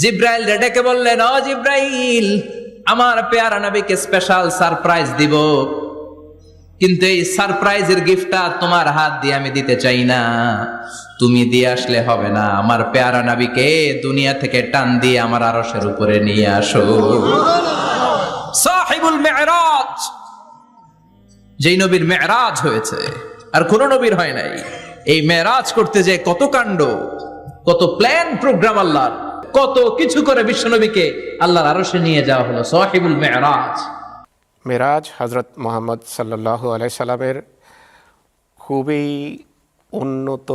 জিব্রাইল ডেকে বললেন, ও জিব্রাইল, আমার পেয়ারা নবীকে স্পেশাল সারপ্রাইজ দিব। কিন্তু এই সারপ্রাইজের গিফটটা তোমার হাত দিয়ে আমি দিতে চাই না। তুমি দিয়ে আসলে হবে না। আমার পেয়ারা নবীকে দুনিয়া থেকে টান দিয়ে আমার আরশের উপরে নিয়ে আসো। সাহিবুল মেরাজ, যেই নবীর মেরাজ হয়েছে, আর কোন নবীর হয় নাই। এই মেরাজ করতে যে কত কাণ্ড, কত প্ল্যান প্রোগ্রাম আল্লাহর। কত কিছু করে বিশ্বনবীকে আল্লাহর আরশে নিয়ে যাওয়া হলো, সাহিবুল মেরাজ। মেরাজ হজরত মোহাম্মদ সাল্লাহ আলাইসাল্লামের খুবই উন্নত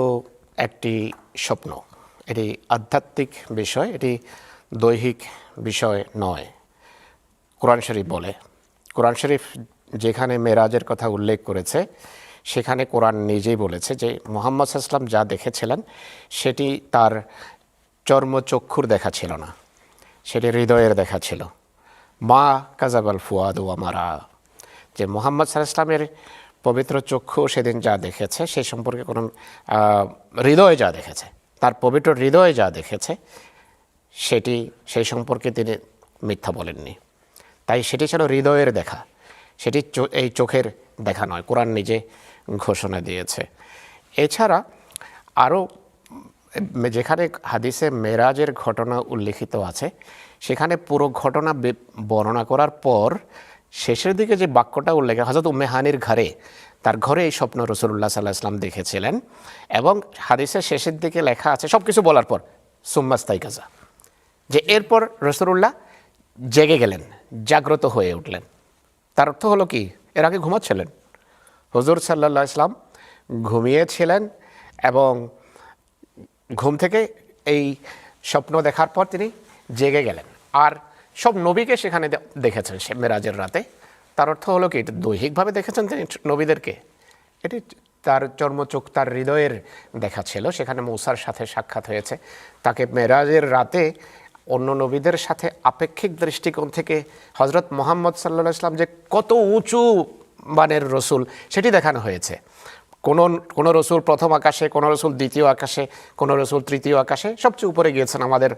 একটি স্বপ্ন। এটি আধ্যাত্মিক বিষয়, এটি দৈহিক বিষয় নয়। কোরআন শরীফ বলে, কোরআন শরীফ যেখানে মেরাজের কথা উল্লেখ করেছে, সেখানে কোরআন নিজেই বলেছে যে মোহাম্মদ সাল্লাম যা দেখেছিলেন, সেটি তার চর্মচক্ষুর দেখা ছিল না। সেটি হৃদয়ের দেখা ছিল। মা কাজাবাল ফুয়াদ আমারা যে মোহাম্মদ সাল্লামের পবিত্র চক্ষু সেদিন যা দেখেছে সেই সম্পর্কে কোনো হৃদয়ে যা দেখেছে, তার পবিত্র হৃদয়ে যা দেখেছে, সেটি, সেই সম্পর্কে তিনি মিথ্যা বলেননি। তাই সেটি ছিল হৃদয়ের দেখা। সেটি এই চোখের দেখা নয়, কোরআন নিজে ঘোষণা দিয়েছে। এছাড়া আরও যেখানে হাদিসে মেরাজের ঘটনা উল্লেখিত আছে, সেখানে পুরো ঘটনা বর্ণনা করার পর শেষের দিকে যে বাক্যটা উল্লেখ হজরত উম্মেহানির ঘরে, তার ঘরে এই স্বপ্ন রসুল্লাহ সাল্লাহ ইসলাম দেখেছিলেন এবং হাদিসের শেষের দিকে লেখা আছে সব কিছু বলার পর সুম্মাস্তাই কাজা যে এরপর রসুল্লাহ জেগে গেলেন, জাগ্রত হয়ে উঠলেন। তার অর্থ হলো কি? এর আগে ঘুমাচ্ছিলেন। হজুর সাল্লাহ ইসলাম ঘুমিয়েছিলেন এবং ঘুম থেকে এই স্বপ্ন দেখার পর তিনি জেগে গেলেন। আর সব নবীকে সেখানে দেখেছেন, সে মেরাজের রাতে। তার অর্থ হলো কি, এটা দৈহিকভাবে দেখেছেন তিনি নবীদেরকে? এটি তার চর্মচোখ, তার হৃদয়ের দেখা ছিল। সেখানে মৌসার সাথে সাক্ষাৎ হয়েছে। তাকে মেরাজের রাতে অন্য নবীদের সাথে আপেক্ষিক দৃষ্টিকোণ থেকে হজরত মোহাম্মদ সাল্লাহ ইসলাম যে কত উঁচু মানের রসুল, সেটি দেখানো হয়েছে। কোন কোন রসুল প্রথম আকাশে, কোন রসুল দ্বিতীয় আকাশে, কোন রসুল তৃতীয় আকাশে, সবচেয়ে উপরে গিয়েছেন আমাদের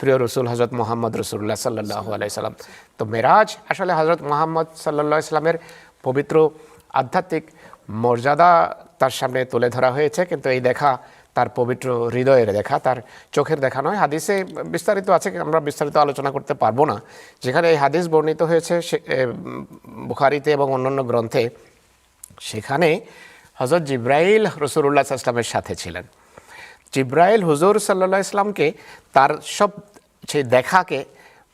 প্রিয় রসুল হজরত মোহাম্মদ রসুল্লাহ সাল্লাহ আলাইসাল্লাম তো মেরাজ আসলে হজরত মোহাম্মদ সাল্লাহ ইসলামের পবিত্র আধ্যাত্মিক মর্যাদা তার সামনে তুলে ধরা হয়েছে, কিন্তু এই দেখা তার পবিত্র হৃদয়ের দেখা, তার চোখের দেখা নয়। হাদিসে বিস্তারিত আছে, আমরা বিস্তারিত আলোচনা করতে পারব না। যেখানে এই হাদিস বর্ণিত হয়েছে, সে বুখারিতে এবং অন্যান্য গ্রন্থে, সেখানে হজরত জিব্রাইল রসুল্লাহ ইসলামের সাথে ছিলেন। জিব্রাইল হুজুর সাল্লাহ ইসলামকে তার সব সেই দেখাকে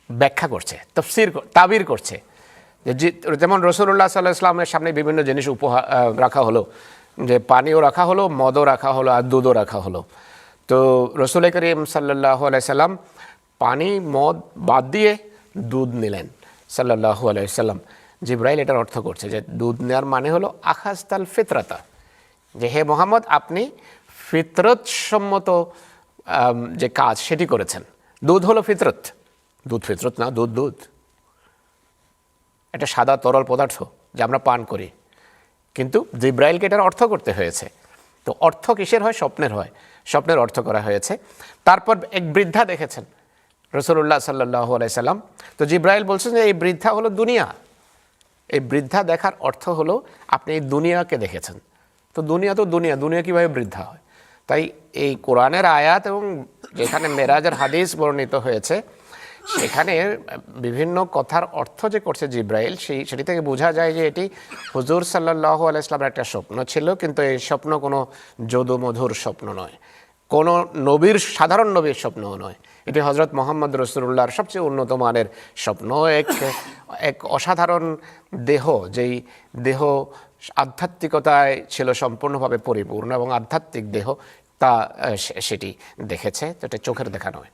ব্যাখ্যা করছে, তফসির তাবির করছে। যেমন রসুল্লাহ সাল্লাহ ইসলামের সামনে বিভিন্ন জিনিস উপহার রাখা হলো। যে পানিও রাখা হলো, মদও রাখা হলো আর দুধও রাখা হলো। তো রসুল করিম সাল্লাহ সাল্লাম পানি, মদ বাদ দিয়ে দুধ নিলেন সাল্লাহ আলাইসাল্লাম জিব্রাইল এটার অর্থ করছে যে দুধ নেওয়ার মানে হলো আখাস্তাল ফিতরাতা। যে হে মোহাম্মদ আপনি ফিতরত সম্মত আম, যে কাজ সেটি করেছেন। দুধ হলো ফিতরত। দুধ ফিতরত না দুধ দুধ। একটা সাদা তরল পদার্থ যা আমরা পান করি। কিন্তু জিব্রাইলকে এটার অর্থ করতে হয়েছে। তো অর্থ কিসের হয়? স্বপ্নের হয়। স্বপ্নের অর্থ করা হয়েছে। তারপর এক বৃদ্ধা দেখেছেন রসুল্লাহ সাল্লাহ আলাইসাল্লাম তো জিব্রাইল বলছেন যে এই বৃদ্ধা হলো দুনিয়া। এই বৃদ্ধা দেখার অর্থ হলো আপনি এই দুনিয়াকে দেখেছেন। তো দুনিয়া তো দুনিয়া দুনিয়া কীভাবে বৃদ্ধা হয়? তাই এই কোরআনের আয়াত এবং যেখানে মেরাজের হাদিস বর্ণিত হয়েছে, সেখানে বিভিন্ন কথার অর্থ যে করছে জিব্রাইল, সেই, সেটি থেকে বোঝা যায় যে এটি হুজুর সাল্লাহ আলাইসলামের একটা স্বপ্ন ছিল, কিন্তু এই স্বপ্ন কোনো যদু মধুর স্বপ্ন নয়। কোনো নবীর সাধারণ নবীর স্বপ্ন নয়। এটি হজরত মোহাম্মদ রসুল্লাহর সবচেয়ে উন্নত মানের স্বপ্ন। এক এক অসাধারণ দেহ, যেই দেহ আধ্যাত্মিকতায় ছিল সম্পূর্ণভাবে পরিপূর্ণ এবং আধ্যাত্মিক দেহ তা সেটি দেখেছে। এটা চোখের দেখা নয়।